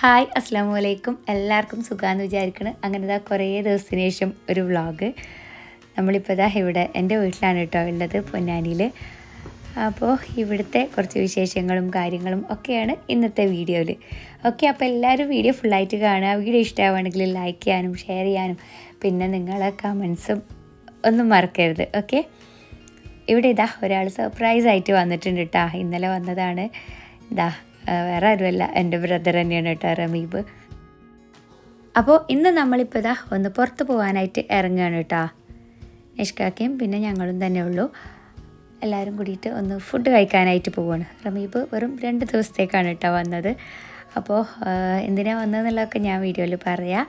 Hi അസ്സാം വലൈക്കും എല്ലാവർക്കും സുഖമാണെന്ന് വിചാരിക്കണം. അങ്ങനെ ഇതാ കുറേ ദിവസത്തിന് ശേഷം ഒരു വ്ളോഗ്. നമ്മളിപ്പോൾ ഇതാ ഇവിടെ എന്റെ വീട്ടിലാണ് കേട്ടോ ഉള്ളത് പൊന്നാനിയിൽ അപ്പോൾ ഇവിടുത്തെ കുറച്ച് വിശേഷങ്ങളും കാര്യങ്ങളും ഒക്കെയാണ് ഇന്നത്തെ വീഡിയോയിൽ ഓക്കെ അപ്പോൾ എല്ലാവരും വീഡിയോ ഫുള്ളായിട്ട് കാണുക. വീഡിയോ ഇഷ്ടമാവുകയാണെങ്കിൽ ലൈക്ക് ചെയ്യാനും ഷെയർ ചെയ്യാനും പിന്നെ നിങ്ങളെ കമൻസും ഒന്നും മറക്കരുത്. ഓക്കെ? ഇവിടെ ഇതാ ഒരാൾ സർപ്രൈസ് ആയിട്ട് വന്നിട്ടുണ്ട് കേട്ടോ ഇന്നലെ വന്നതാണ് ഇതാ വേറെ ആരുമല്ല. എന്റെ ബ്രദർ തന്നെയാണ് കേട്ടോ റമീബ്. അപ്പോൾ ഇന്ന് നമ്മളിപ്പോൾ ഇതാ ഒന്ന് പുറത്ത് പോകാനായിട്ട് ഇറങ്ങുകയാണ് കേട്ടോ. നിഷ്കാക്കയും പിന്നെ ഞങ്ങളും തന്നെ ഉള്ളൂ. എല്ലാവരും കൂടിയിട്ട് ഒന്ന് ഫുഡ് കഴിക്കാനായിട്ട് പോവുകയാണ് റമീബ് വെറും രണ്ട് ദിവസത്തേക്കാണ് കേട്ടോ വന്നത്. അപ്പോൾ എന്തിനാണ് വന്നതെന്നുള്ളതൊക്കെ ഞാൻ വീഡിയോയിൽ പറയാം.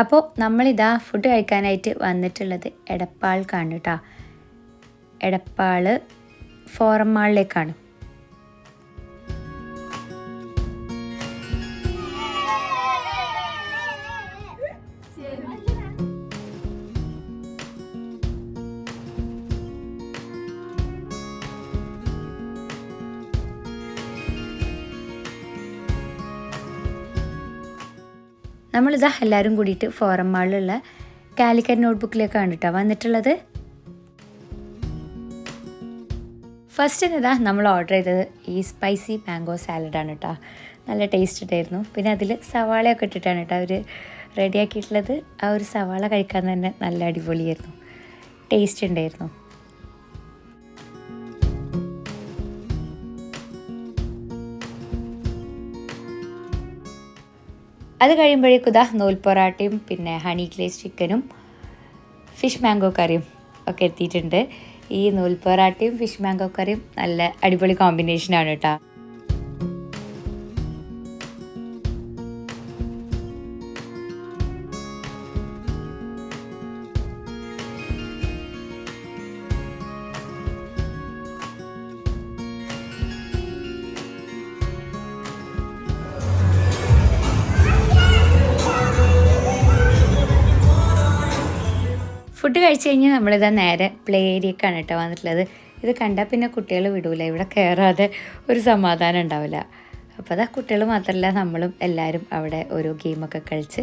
അപ്പോൾ നമ്മളിതാ ഫുഡ് കഴിക്കാനായിട്ട് വന്നിട്ടുള്ളത് എടപ്പാൾക്കാണ് കേട്ടോ എടപ്പാൾ ഫോറം നമ്മളിതാ എല്ലാവരും കൂടിയിട്ട് ഫോറം മാളിലുള്ള കാലിക്കറ്റ് നോട്ട്ബുക്കിലേക്കാണ് കേട്ടോ വന്നിട്ടുള്ളത്. ഫസ്റ്റ് ഇതാ നമ്മൾ ഓർഡർ ചെയ്തത് ഈ സ്പൈസി മാംഗോ സാലഡാണ് കേട്ടോ നല്ല ടേസ്റ്റ് ഉണ്ടായിരുന്നു പിന്നെ അതിൽ സവാളയൊക്കെ ഇട്ടിട്ടാണ് കേട്ടോ അവർ റെഡിയാക്കിയിട്ടുള്ളത് ആ ഒരു സവാള കഴിക്കാൻ തന്നെ നല്ല അടിപൊളിയായിരുന്നു. ടേസ്റ്റ് ഉണ്ടായിരുന്നു അത് കഴിയുമ്പോഴേക്കും ഇതാ നൂൽ പൊറാട്ടയും പിന്നെ ഹണി ഗ്ലേസ് ചിക്കനും ഫിഷ് മാംഗോ കറിയും ഒക്കെ എത്തിയിട്ടുണ്ട്. ഈ നൂൽ പൊറാട്ടയും ഫിഷ് മാംഗോ കറിയും നല്ല അടിപൊളി കോമ്പിനേഷനാണ് കേട്ടോ. ഫുഡ് കഴിച്ച് കഴിഞ്ഞ് നമ്മളിതാ നേരെ പ്ലേ ഏരിയക്കാണ് കേട്ടോ വന്നിട്ടുള്ളത്. ഇത് കണ്ടാൽ പിന്നെ കുട്ടികൾ വിടൂല. ഇവിടെ കയറാതെ ഒരു സമാധാനം ഉണ്ടാവില്ല. അപ്പോൾ അതാ കുട്ടികൾ മാത്രമല്ല നമ്മളും എല്ലാവരും അവിടെ ഓരോ ഗെയിമൊക്കെ കളിച്ച്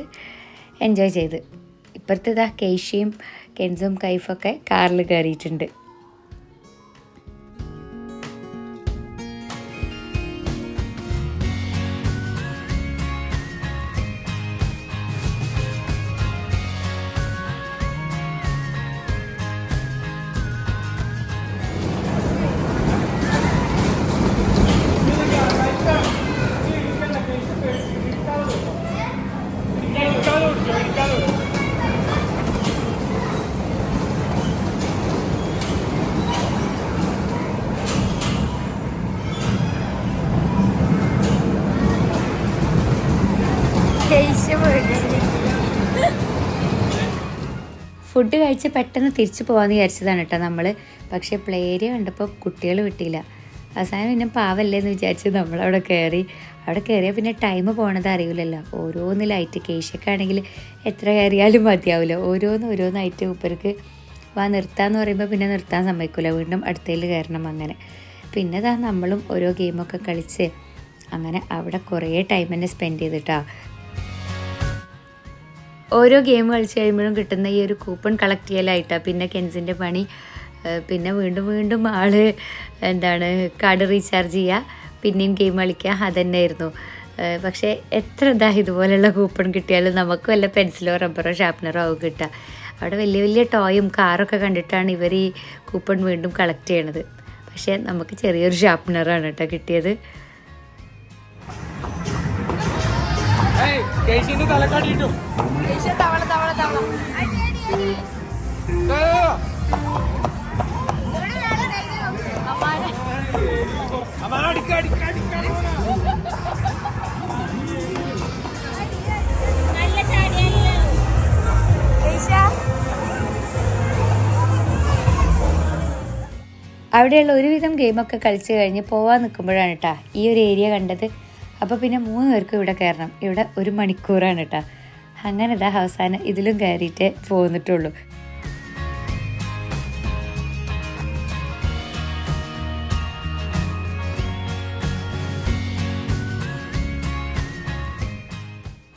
എൻജോയ് ചെയ്ത്. ഇപ്പോഴത്തെ ഇതാ കേഷിയും കെൻസും കൈഫൊക്കെ കാറിൽ കയറിയിട്ടുണ്ട് ഫുഡ് കഴിച്ച് പെട്ടെന്ന് തിരിച്ചു പോകാമെന്ന് വിചാരിച്ചതാണ് കേട്ടോ നമ്മൾ പക്ഷേ പ്ലേ ഏരിയ കണ്ടപ്പോൾ കുട്ടികൾ വിട്ടില്ല. അവസാനം പിന്നെ പാവല്ലേ എന്ന് വിചാരിച്ച് നമ്മളവിടെ കയറി അവിടെ കയറിയാൽ പിന്നെ ടൈം പോണത് അറിയില്ലല്ലോ. ഓരോന്ന് ലൈറ്റ് കേശൊക്കെ ആണെങ്കിൽ എത്ര കയറിയാലും മതിയാവില്ല ഓരോന്ന് ഓരോന്നായിട്ട് ഉപ്പർക്ക് വാ നിർത്താന്ന് പറയുമ്പോൾ പിന്നെ നിർത്താൻ സമ്മതിക്കില്ല വീണ്ടും അടുത്തതിൽ കയറണം അങ്ങനെ. പിന്നെ താ നമ്മളും ഓരോ ഗെയിമൊക്കെ കളിച്ച് അങ്ങനെ അവിടെ കുറേ ടൈം തന്നെ സ്പെൻഡ് ചെയ്തിട്ടാ. ഓരോ ഗെയിം കളിച്ച് കഴിയുമ്പോഴും കിട്ടുന്ന ഈ ഒരു കൂപ്പൺ കളക്ട് ചെയ്യലായിട്ടാണ് പിന്നെ കെൻസിന്റെ പണി പിന്നെ വീണ്ടും വീണ്ടും ആൾ എന്താണ് കാർഡ് റീചാർജ് ചെയ്യുക പിന്നെയും ഗെയിം കളിക്കുക അതന്നെയായിരുന്നു. പക്ഷേ എത്ര ഇതാ ഇതുപോലെയുള്ള കൂപ്പൺ കിട്ടിയാലും നമുക്ക് വല്ല പെൻസിലോ റബ്ബറോ ഷാർപ്പനറോ ആവും കിട്ടുക. അവിടെ വലിയ വലിയ ടോയും കാറൊക്കെ കണ്ടിട്ടാണ് ഇവർ ഈ കൂപ്പൺ വീണ്ടും കളക്ട് ചെയ്യണത്. പക്ഷേ നമുക്ക് ചെറിയൊരു ഷാർപ്പനറാണ് കേട്ടോ കിട്ടിയത്. തലക്കാടിയിട്ടു. തവള തവള തവള. അവിടെയുള്ള ഒരുവിധം ഗെയിമൊക്കെ കളിച്ച് കഴിഞ്ഞ് പോവാൻ നിൽക്കുമ്പോഴാണ് കേട്ടോ ഈ ഒരു ഏരിയ കണ്ടത്. അപ്പോൾ പിന്നെ മൂന്ന് പേർക്കും ഇവിടെ കയറണം. ഇവിടെ ഒരു മണിക്കൂറാണ് കേട്ടോ അങ്ങനെ ഇതാ അവസാനം ഇതിലും കയറിയിട്ടേ പോന്നിട്ടുള്ളൂ.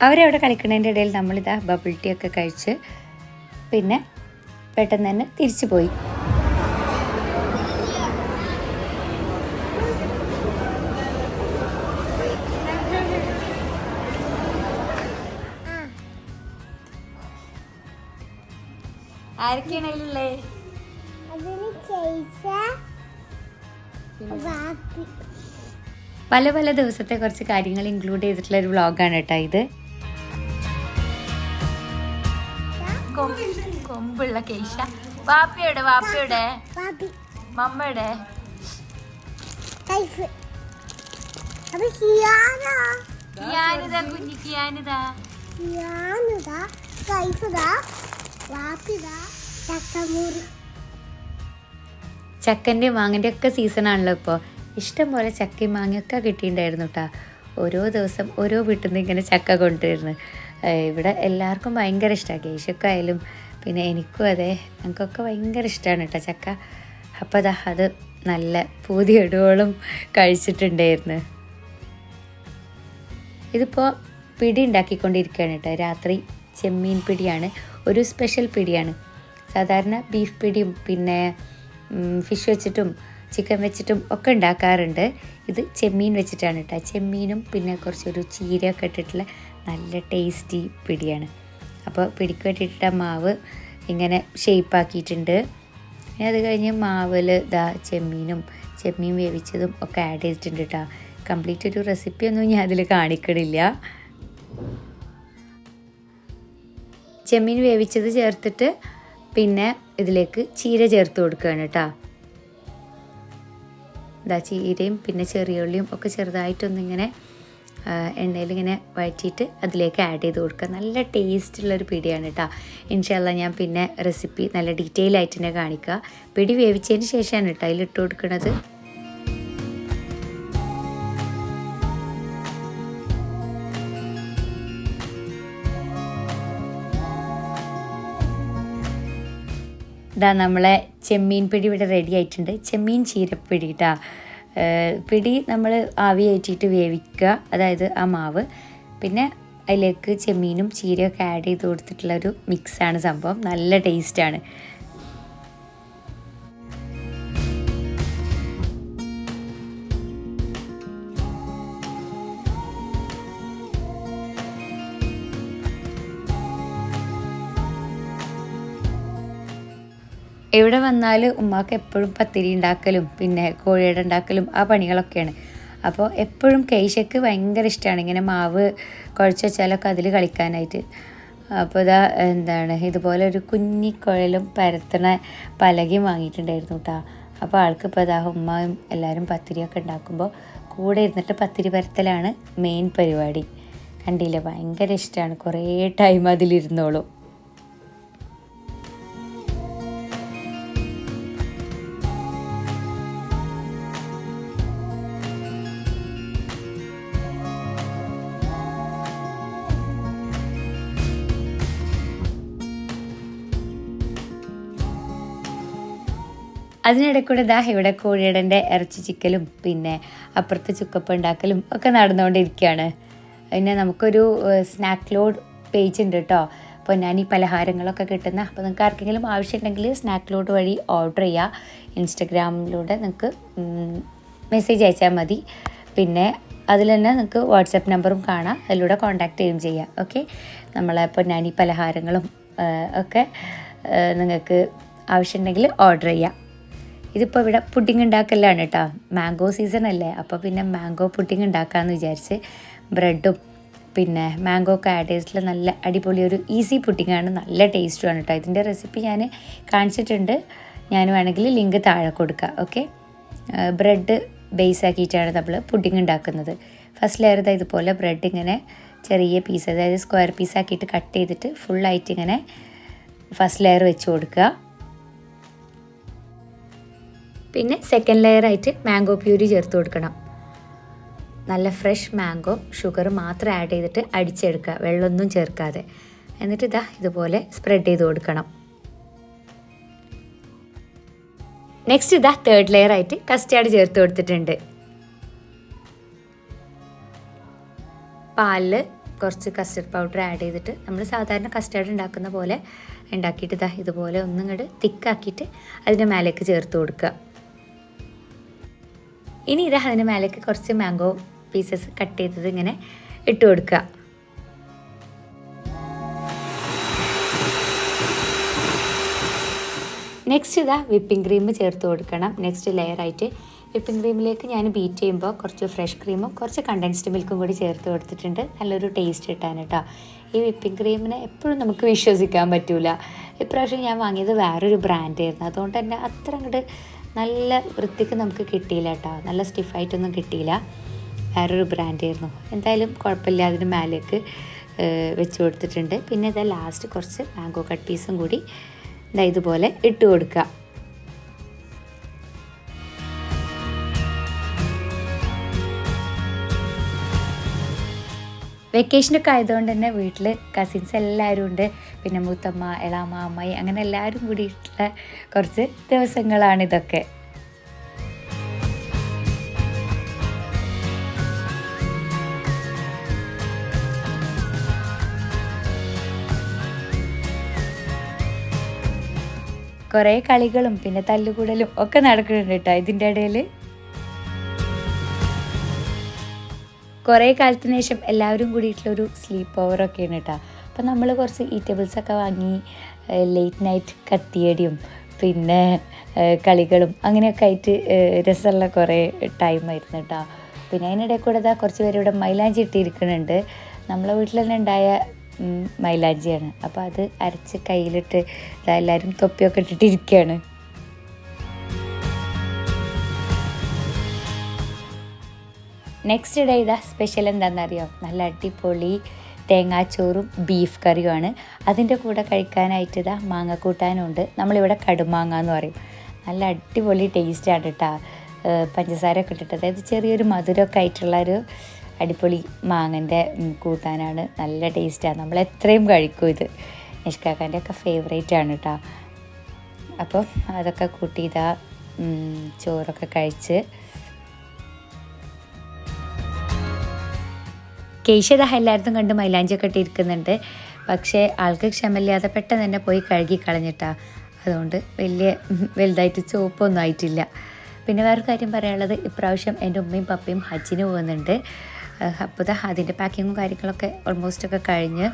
അവരവിടെ കളിക്കുന്നതിന്റെ ഇടയിൽ നമ്മളിതാ ബബിൾ ടീ ഒക്കെ കഴിച്ച് പിന്നെ പെട്ടെന്ന് തന്നെ തിരിച്ചു പോയി. ആരൊക്കെയാണ് അതിലുള്ളേ? പല പല ദിവസത്തെ കുറച്ച് കാര്യങ്ങൾ ഇൻക്ലൂഡ് ചെയ്തിട്ടുള്ള ഒരു വ്ളോഗാണ് കേട്ടോ ഇത്. കൊമ്പുള്ള കേശ. വാപ്പയുടെ വാപ്പയുടെ? മമ്മയുടെ? കൈഫ്. അത് ഹിയാനാ. ഞാനിതാ ചക്കന്റെ മാങ്ങന്റെ ഒക്കെ സീസണാണല്ലോ ഇപ്പോൾ ഇഷ്ടം പോലെ ചക്കയും മാങ്ങയൊക്കെ കിട്ടിയിട്ടുണ്ടായിരുന്നു കേട്ടോ ഓരോ ദിവസം ഓരോ വീട്ടിൽ നിന്ന് ഇങ്ങനെ ചക്ക കൊണ്ടുവരുന്നു. ഇവിടെ എല്ലാവർക്കും ഭയങ്കര ഇഷ്ടമാണ് കേശൊക്കെ ആയാലും പിന്നെ എനിക്കും അതെ. ഞങ്ങൾക്കൊക്കെ ഭയങ്കര ഇഷ്ടമാണ് കേട്ടോ ചക്ക. അപ്പോൾ അതാ അത് നല്ല പൂതിയിടുവോളം കഴിച്ചിട്ടുണ്ടായിരുന്നു. ഇതിപ്പോൾ പിടി ഉണ്ടാക്കിക്കൊണ്ടിരിക്കുകയാണ് കേട്ടോ രാത്രി ചെമ്മീൻ പിടിയാണ്. ഒരു സ്പെഷ്യൽ പിടിയാണ്. സാധാരണ ബീഫ് പിടിയും പിന്നെ ഫിഷ് വെച്ചിട്ടും ചിക്കൻ വെച്ചിട്ടും ഒക്കെ ഉണ്ടാക്കാറുണ്ട്. ഇത് ചെമ്മീൻ വെച്ചിട്ടാണ് കേട്ടോ. ചെമ്മീനും പിന്നെ കുറച്ചൊരു ചീരയൊക്കെ ഇട്ടിട്ടുള്ള നല്ല ടേസ്റ്റി പിടിയാണ്. അപ്പോൾ പിടിക്ക് വേണ്ടിയിട്ട മാവ് ഇങ്ങനെ ഷേപ്പാക്കിയിട്ടുണ്ട് പിന്നെ അത് കഴിഞ്ഞ് മാവിൽ ഇതാ ചെമ്മീനും ചെമ്മീൻ വേവിച്ചതും ഒക്കെ ആഡ് ചെയ്തിട്ടുണ്ട് കേട്ടോ. കംപ്ലീറ്റ് ഒരു റെസിപ്പി ഒന്നും ഞാൻ അതിൽ കാണിക്കണില്ല. ചെമ്മീൻ വേവിച്ചത് ചേർത്തിട്ട് പിന്നെ ഇതിലേക്ക് ചീര ചേർത്ത് കൊടുക്കുകയാണ് കേട്ടോ. ഇതാ ചീരയും പിന്നെ ചെറിയ ഉള്ളിയും ഒക്കെ ചെറുതായിട്ടൊന്നിങ്ങനെ എണ്ണയിൽ ഇങ്ങനെ വഴറ്റിയിട്ട് അതിലേക്ക് ആഡ് ചെയ്ത് കൊടുക്കുക. നല്ല ടേസ്റ്റുള്ളൊരു പിടിയാണ് കേട്ടോ. ഇൻഷാല്ല ഞാൻ പിന്നെ റെസിപ്പി നല്ല ഡീറ്റെയിൽ ആയിട്ട് തന്നെ കാണിക്കുക. പിടി വേവിച്ചതിന് ശേഷമാണ് കേട്ടോ അതിലിട്ട് കൊടുക്കുന്നത്. ഇതാ നമ്മളെ ചെമ്മീൻ പിടി ഇവിടെ റെഡി ആയിട്ടുണ്ട്. ചെമ്മീൻ ചീരപ്പിടി കേട്ടോ പിടി നമ്മൾ ആവി കയറ്റിയിട്ട് വേവിക്കുക. അതായത് ആ മാവ്. പിന്നെ അതിലേക്ക് ചെമ്മീനും ചീരയൊക്കെ ആഡ് ചെയ്ത് കൊടുത്തിട്ടുള്ള ഒരു മിക്സാണ് സംഭവം. നല്ല ടേസ്റ്റാണ് എവിടെ വന്നാൽ ഉമ്മാക്ക് എപ്പോഴും പത്തിരി ഉണ്ടാക്കലും പിന്നെ കോഴിയുടെ ഉണ്ടാക്കലും ആ പണികളൊക്കെയാണ്. അപ്പോൾ എപ്പോഴും കേശയ്ക്ക് ഭയങ്കര ഇഷ്ടമാണ് ഇങ്ങനെ മാവ് കുഴച്ച് വെച്ചാലൊക്കെ അതിൽ കളിക്കാനായിട്ട്. അപ്പോൾ ഇതാ എന്താണ് ഇതുപോലെ ഒരു കുഞ്ഞിക്കുഴലും പരത്തണ പലകയും വാങ്ങിയിട്ടുണ്ടായിരുന്നു കേട്ടോ അപ്പോൾ ആൾക്ക് ഇപ്പോൾ ഇതാ ഉമ്മയും എല്ലാവരും പത്തിരിയൊക്കെ ഉണ്ടാക്കുമ്പോൾ കൂടെ ഇരുന്നിട്ട് പത്തിരി പരത്തലാണ് മെയിൻ പരിപാടി. കണ്ടില്ലേ? ഭയങ്കര ഇഷ്ടമാണ് കുറേ ടൈം അതിലിരുന്നോളും. അതിനിടയ്ക്കൂടെ ദാ ഇവിടെ കോഴിയടന്റെ ഇറച്ചി ചിക്കലും പിന്നെ അപ്പുറത്ത് ചുക്കപ്പ് ഉണ്ടാക്കലും ഒക്കെ നടന്നുകൊണ്ടിരിക്കുകയാണ്. പിന്നെ നമുക്കൊരു സ്നാക്ക് ലോഡ് പേജ് ഉണ്ട് കേട്ടോ. അപ്പോൾ ഞാൻ ഈ പലഹാരങ്ങളൊക്കെ കിട്ടുന്ന അപ്പോൾ നിങ്ങൾക്ക് ആർക്കെങ്കിലും ആവശ്യമുണ്ടെങ്കിൽ സ്നാക്ക് ലോഡ് വഴി ഓർഡർ ചെയ്യുക ഇൻസ്റ്റഗ്രാമിലൂടെ നിങ്ങൾക്ക് മെസ്സേജ് അയച്ചാൽ മതി. പിന്നെ അതിൽ തന്നെ നിങ്ങൾക്ക് വാട്സപ്പ് നമ്പറും കാണാം. അതിലൂടെ കോൺടാക്ട് ചെയ്യുകയും ചെയ്യാം. ഓക്കെ? നമ്മളെ പൊന്നാനി പലഹാരങ്ങളും ഒക്കെ നിങ്ങൾക്ക് ആവശ്യമുണ്ടെങ്കിൽ ഓർഡർ ചെയ്യാം. ഇതിപ്പോൾ ഇവിടെ പുഡിംഗ് ഉണ്ടാക്കലാണ് കേട്ടോ മാംഗോ സീസൺ അല്ലേ? അപ്പോൾ പിന്നെ മാംഗോ പുഡിംഗ് ഉണ്ടാക്കാമെന്ന് വിചാരിച്ച് ബ്രെഡും പിന്നെ മാംഗോ ചെയ്തിട്ടുള്ള നല്ല അടിപൊളി ഒരു ഈസി ആണ്. നല്ല ടേസ്റ്റുമാണ് കേട്ടോ ഇതിന്റെ റെസിപ്പി ഞാൻ കാണിച്ചിട്ടുണ്ട്. ഞാൻ വേണമെങ്കിൽ ലിങ്ക് താഴെ കൊടുക്കുക ഓക്കെ ബ്രെഡ് ബേസ് ആക്കിയിട്ടാണ് നമ്മൾ പുഡിങ് ഉണ്ടാക്കുന്നത് ഫസ്റ്റ് ലെയർ ഇതാ ഇതുപോലെ ബ്രെഡ് ഇങ്ങനെ ചെറിയ പീസ് അതായത് സ്ക്വയർ പീസ് ആക്കിയിട്ട് കട്ട് ചെയ്തിട്ട് ഫുള്ളായിട്ട് ഇങ്ങനെ ഫസ്റ്റ് ലെയർ വെച്ച് കൊടുക്കുക. പിന്നെ സെക്കൻഡ് ലെയർ ആയിട്ട് മാംഗോ പ്യൂരി ചേർത്ത് കൊടുക്കണം. നല്ല ഫ്രഷ് മാംഗോ ഷുഗർ മാത്രം ആഡ് ചെയ്തിട്ട് അടിച്ചെടുക്കുക. വെള്ളമൊന്നും ചേർക്കാതെ. എന്നിട്ട് ഇതാ ഇതുപോലെ സ്പ്രെഡ് ചെയ്ത് കൊടുക്കണം. നെക്സ്റ്റ് ഇതാ തേർഡ് ലെയർ ആയിട്ട് കസ്റ്റാർഡ് ചേർത്ത് കൊടുത്തിട്ടുണ്ട്. പാലിൽ കുറച്ച് കസ്റ്റർഡ് പൗഡർ ആഡ് ചെയ്തിട്ട് നമ്മൾ സാധാരണ കസ്റ്റാർഡ് ഉണ്ടാക്കുന്ന പോലെ ഉണ്ടാക്കിയിട്ട് ഇതാ ഇതുപോലെ ഒന്നും കൂടെ തിക്കാക്കിയിട്ട് അതിന്റെ മേലേക്ക് ചേർത്ത് കൊടുക്കുക. ഇനി ഇത് അതിന് മേലേക്ക് കുറച്ച് മാംഗോ പീസസ് കട്ട് ചെയ്തത് ഇങ്ങനെ ഇട്ട് കൊടുക്കുക. നെക്സ്റ്റ് ഇതാ വിപ്പിംഗ് ക്രീം ചേർത്ത് കൊടുക്കണം. നെക്സ്റ്റ് ലെയർ ആയിട്ട് വിപ്പിംഗ് ക്രീമിലേക്ക് ഞാൻ ബീറ്റ് ചെയ്യുമ്പോൾ കുറച്ച് ഫ്രഷ് ക്രീമും കുറച്ച് കണ്ടൻസ്ഡ് മിൽക്കും കൂടി ചേർത്ത് കൊടുത്തിട്ടുണ്ട്. നല്ലൊരു ടേസ്റ്റ് കിട്ടാൻ കേട്ടോ. ഈ വിപ്പിംഗ് ക്രീമിനെ എപ്പോഴും നമുക്ക് വിശ്വസിക്കാൻ പറ്റില്ല ഇപ്രാവശ്യം ഞാൻ വാങ്ങിയത് വേറൊരു ബ്രാൻഡായിരുന്നു അതുകൊണ്ട് തന്നെ അത്ര അങ്ങോട്ട് നല്ല വൃത്തിക്ക് നമുക്ക് കിട്ടിയില്ല കേട്ടോ. നല്ല സ്റ്റിഫായിട്ടൊന്നും കിട്ടിയില്ല. വേറൊരു ബ്രാൻഡായിരുന്നു എന്തായാലും കുഴപ്പമില്ല. അതിന് മേലേക്ക് വെച്ച് കൊടുത്തിട്ടുണ്ട്. പിന്നെ ഇതാ ലാസ്റ്റ് കുറച്ച് മാംഗോ കട്ട് പീസും കൂടി ഇതാ ഇതുപോലെ ഇട്ട് കൊടുക്കുക. വെക്കേഷനൊക്കെ ആയതുകൊണ്ട് തന്നെ വീട്ടിൽ കസിൻസ് എല്ലാവരും ഉണ്ട്. പിന്നെ മൂത്തമ്മ എളാമ്മ അമ്മായി അങ്ങനെ എല്ലാവരും കൂടിയിട്ടുള്ള കുറച്ച് ദിവസങ്ങളാണിതൊക്കെ കുറേ കളികളും പിന്നെ തല്ലുകൂടലും ഒക്കെ നടക്കുന്നുണ്ട് കേട്ടോ ഇതിന്റെ ഇടയിൽ. കുറേ കാലത്തിന് ശേഷം എല്ലാവരും കൂടിയിട്ടുള്ളൊരു സ്ലീപ്പ് ഓവറൊക്കെയാണ് കേട്ടോ. അപ്പം നമ്മൾ കുറച്ച് ഈറ്റബിൾസൊക്കെ വാങ്ങി ലേറ്റ് നൈറ്റ് കത്തിയടിയും പിന്നെ കളികളും അങ്ങനെയൊക്കെ ആയിട്ട് രസമുള്ള കുറേ ടൈമായിരുന്നു കേട്ടോ പിന്നെ അതിനിടയിൽ കൂടെ ഇതാ കുറച്ച് പേര് ഇവിടെ മൈലാഞ്ചി ഇട്ടിരിക്കുന്നുണ്ട്. നമ്മളെ വീട്ടിൽ തന്നെ ഉണ്ടായ മൈലാഞ്ചിയാണ്. അപ്പോൾ അത് അരച്ച് കയ്യിലിട്ട് എല്ലാവരും തൊപ്പിയൊക്കെ ഇട്ടിട്ടിരിക്കുകയാണ്. നെക്സ്റ്റ് ഡേ ഇതാ സ്പെഷ്യൽ എന്താണെന്നറിയോ? നല്ല അടിപൊളി തേങ്ങാച്ചോറും ബീഫ് കറിയുമാണ്. അതിന്റെ കൂടെ കഴിക്കാനായിട്ട് ഇതാ മാങ്ങക്കൂട്ടാനുണ്ട്. നമ്മളിവിടെ കടുമാങ്ങ എന്ന് പറയും. നല്ല അടിപൊളി ടേസ്റ്റാണ് കേട്ടോ. പഞ്ചസാര ഒക്കെ ഇട്ടിട്ട്. അതായത് ചെറിയൊരു മധുരമൊക്കെ ആയിട്ടുള്ള ഒരു അടിപൊളി മാങ്ങന്റെ കൂട്ടാനാണ്. നല്ല ടേസ്റ്റാണ് നമ്മൾ എത്രയും കഴിക്കും ഇത്. നിഷ്കാക്കാന്റെ ഒക്കെ ഫേവറേറ്റ് ആണ് കേട്ടോ. അപ്പോൾ അതൊക്കെ കൂട്ടി ഇതാ ചോറൊക്കെ കഴിച്ച് കേശത എല്ലായിടത്തും കണ്ട് മൈലാഞ്ചിയൊക്കെ ഇട്ടിരിക്കുന്നുണ്ട്. പക്ഷേ ആൾക്ക് ക്ഷമയില്ലാതെ പെട്ടെന്ന് തന്നെ പോയി കഴുകി കളഞ്ഞിട്ടാ. അതുകൊണ്ട് വലിയ വലുതായിട്ട് ചുവപ്പൊന്നും ആയിട്ടില്ല. പിന്നെ വേറൊരു കാര്യം പറയാനുള്ളത് ഇപ്രാവശ്യം എന്റെ ഉമ്മയും പപ്പയും ഹജ്ജിന് പോകുന്നുണ്ട്. അപ്പോൾ ഇതാ അതിന്റെ പാക്കിങ്ങും കാര്യങ്ങളൊക്കെ ഓൾമോസ്റ്റ് ഒക്കെ കഴിഞ്ഞ്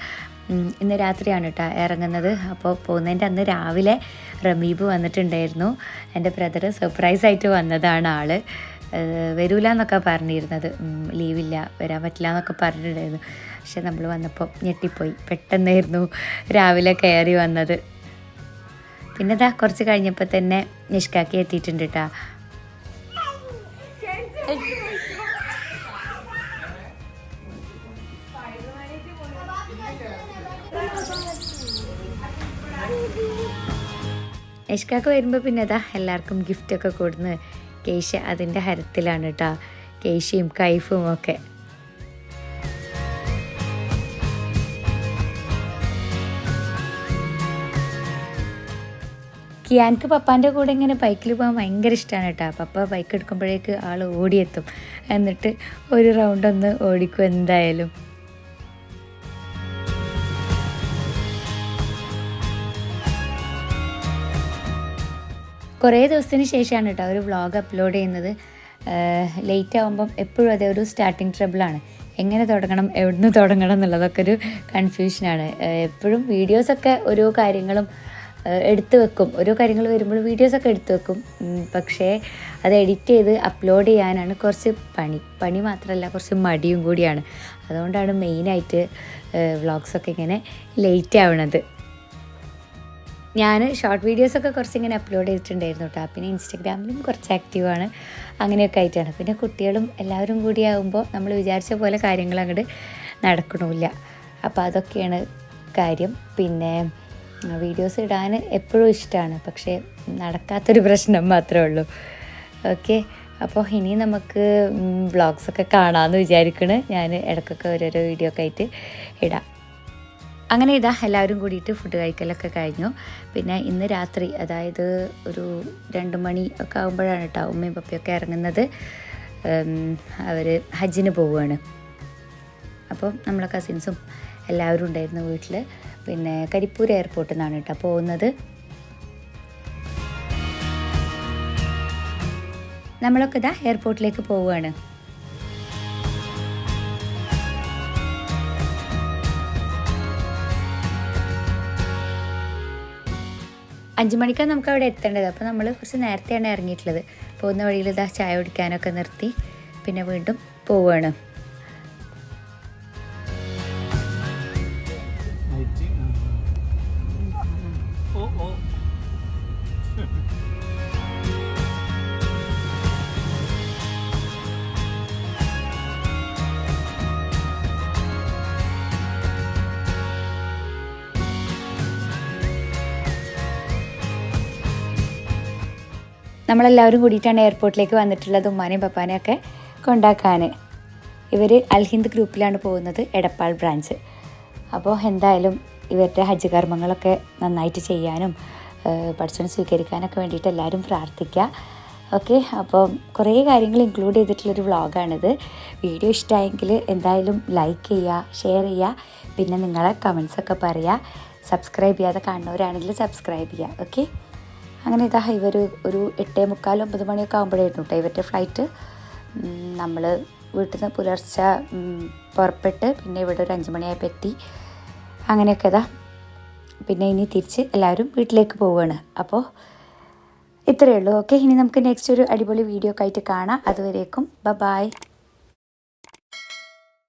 ഇന്ന് രാത്രിയാണ് കേട്ടോ ഇറങ്ങുന്നത്. അപ്പോൾ പോകുന്നതിന്റെ അന്ന് രാവിലെ റമീബ് വന്നിട്ടുണ്ടായിരുന്നു. എന്റെ ബ്രദർ സർപ്രൈസ് ആയിട്ട് വന്നതാണ് ഏഹ് വരൂല എന്നൊക്കെ പറഞ്ഞിരുന്നത്. ലീവില്ല വരാൻ പറ്റില്ല എന്നൊക്കെ പറഞ്ഞിട്ടുണ്ടായിരുന്നു. പക്ഷെ നമ്മൾ വന്നപ്പോൾ ഞെട്ടിപ്പോയി. പെട്ടെന്നായിരുന്നു രാവിലെ കയറി വന്നത്. പിന്നെ ഇതാ കുറച്ച് കഴിഞ്ഞപ്പോൾ തന്നെ നിഷ്കാക്കി എത്തിയിട്ടുണ്ട് കേട്ടോ നിഷ്കാക്ക് വരുമ്പോൾ പിന്നെ അതാ എല്ലാവർക്കും ഗിഫ്റ്റൊക്കെ കൊടുന്ന് കേശ അതിന്റെ ഹരത്തിലാണ് കേട്ടോ കേശയും കൈഫും ഒക്കെ. കിയാൻക്ക് പപ്പാന്റെ കൂടെ ഇങ്ങനെ ബൈക്കിൽ പോകാൻ ഭയങ്കര ഇഷ്ടമാണ് കേട്ടോ പപ്പ ബൈക്ക് എടുക്കുമ്പോഴേക്ക് ആൾ ഓടിയെത്തും. എന്നിട്ട് ഒരു റൗണ്ട് ഒന്ന് ഓടിക്കും എന്തായാലും. കുറേ ദിവസത്തിന് ശേഷമാണ് കേട്ടോ ഒരു വ്ളോഗ് അപ്ലോഡ് ചെയ്യുന്നത്. ലേറ്റ് ആകുമ്പം എപ്പോഴും അതേ ഒരു സ്റ്റാർട്ടിങ് ട്രബിളാണ് എങ്ങനെ തുടങ്ങണം എവിടുന്ന് തുടങ്ങണം എന്നുള്ളതൊക്കെ ഒരു കൺഫ്യൂഷനാണ് എപ്പോഴും വീഡിയോസൊക്കെ ഓരോ കാര്യങ്ങളും എടുത്തു വെക്കും. ഓരോ കാര്യങ്ങൾ വരുമ്പോൾ വീഡിയോസൊക്കെ എടുത്ത് വെക്കും. പക്ഷേ അത് എഡിറ്റ് ചെയ്ത് അപ്ലോഡ് ചെയ്യാനാണ് കുറച്ച് പണി. പണി മാത്രമല്ല കുറച്ച് മടിയും കൂടിയാണ്. അതുകൊണ്ടാണ് മെയിനായിട്ട് വ്ളോഗ്സൊക്കെ ഇങ്ങനെ ലേറ്റ് ആവണത്. ഞാൻ ഷോർട്ട് വീഡിയോസൊക്കെ കുറച്ച് ഇങ്ങനെ അപ്ലോഡ് ചെയ്തിട്ടുണ്ടായിരുന്നു കേട്ടോ പിന്നെ ഇൻസ്റ്റഗ്രാമിലും കുറച്ച് ആക്റ്റീവാണ് അങ്ങനെയൊക്കെ ആയിട്ടാണ്. പിന്നെ കുട്ടികളും എല്ലാവരും കൂടി ആകുമ്പോൾ നമ്മൾ വിചാരിച്ച പോലെ കാര്യങ്ങൾ അങ്ങോട്ട് നടക്കണമില്ല അപ്പോൾ അതൊക്കെയാണ് കാര്യം. പിന്നെ വീഡിയോസ് ഇടാൻ എപ്പോഴും ഇഷ്ടമാണ് പക്ഷേ നടക്കാത്തൊരു പ്രശ്നം മാത്രമേ ഉള്ളൂ. ഓക്കെ. അപ്പോൾ ഇനി നമുക്ക് വ്ളോഗ്സൊക്കെ കാണാമെന്ന് വിചാരിക്കണ്. ഞാൻ ഇടയ്ക്കൊക്കെ ഓരോരോ വീഡിയോ ഒക്കെ ആയിട്ട് ഇടാം. അങ്ങനെ ഇതാ എല്ലാവരും കൂടിയിട്ട് ഫുഡ് കഴിക്കലൊക്കെ കഴിഞ്ഞു. പിന്നെ ഇന്ന് രാത്രി അതായത് ഒരു രണ്ട് മണി ഒക്കെ ആകുമ്പോഴാണ് കേട്ടോ ഉമ്മയും പപ്പയൊക്കെ ഇറങ്ങുന്നത്. അവർ ഹജ്ജിന് പോവുകയാണ്. അപ്പോൾ നമ്മളെ കസിൻസും എല്ലാവരും ഉണ്ടായിരുന്നു വീട്ടിൽ പിന്നെ കരിപ്പൂർ എയർപോർട്ടിൽ നിന്നാണ് കേട്ടോ പോകുന്നത്. നമ്മളൊക്കെ ഇതാ എയർപോർട്ടിലേക്ക് പോവുകയാണ്. അഞ്ച് മണിക്കാണ് നമുക്ക് അവിടെ എത്തേണ്ടത്. അപ്പോൾ നമ്മൾ കുറച്ച് നേരത്തെയാണ് ഇറങ്ങിയിട്ടുള്ളത്. പോകുന്ന വഴിയിൽ ഇതാ ചായ കുടിക്കാനൊക്കെ നിർത്തി. പിന്നെ വീണ്ടും പോവുകയാണ് നമ്മളെല്ലാവരും കൂടിയിട്ടാണ് എയർപോർട്ടിലേക്ക് വന്നിട്ടുള്ളത് ഉമ്മാനെയും പപ്പാനെയും ഒക്കെ കൊണ്ടാക്കാൻ. ഇവർ അൽഹിന്ദ് ഗ്രൂപ്പിലാണ് പോകുന്നത് എടപ്പാൾ ബ്രാഞ്ച് അപ്പോൾ എന്തായാലും ഇവരുടെ ഹജ്ജ് കർമ്മങ്ങളൊക്കെ നന്നായിട്ട് ചെയ്യാനും പഠിച്ചോണ്ട് സ്വീകരിക്കാനൊക്കെ വേണ്ടിയിട്ട് എല്ലാവരും പ്രാർത്ഥിക്കുക ഓക്കെ അപ്പോൾ കുറേ കാര്യങ്ങൾ ഇൻക്ലൂഡ് ചെയ്തിട്ടുള്ളൊരു വ്ളോഗാണിത്. വീഡിയോ ഇഷ്ടമായെങ്കിൽ എന്തായാലും ലൈക്ക് ചെയ്യുക ഷെയർ ചെയ്യുക പിന്നെ നിങ്ങളെ കമൻസൊക്കെ പറയുക സബ്സ്ക്രൈബ് ചെയ്യാതെ കാണുന്നവരാണെങ്കിൽ സബ്സ്ക്രൈബ് ചെയ്യുക ഓക്കെ? അങ്ങനെ ഇതാ ഇവർ ഒരു എട്ടേ മുക്കാൽ ഒമ്പത് മണിയൊക്കെ ആകുമ്പോഴായിരുന്നു കേട്ടോ ഇവരുടെ ഫ്ലൈറ്റ് നമ്മൾ വീട്ടിൽ നിന്ന് പുലർച്ചെ പുറപ്പെട്ട് പിന്നെ ഇവിടെ ഒരു അഞ്ച് മണിയായപ്പോൾ എത്തി. അങ്ങനെയൊക്കെ ഇതാ. പിന്നെ ഇനി തിരിച്ച് എല്ലാവരും വീട്ടിലേക്ക് പോവുകയാണ് അപ്പോൾ ഇത്രയേ ഉള്ളൂ. ഓക്കെ ഇനി നമുക്ക് നെക്സ്റ്റ് ഒരു അടിപൊളി വീഡിയോ ഒക്കെ ആയിട്ട് കാണാം. അതുവരേക്കും ബ ബായ്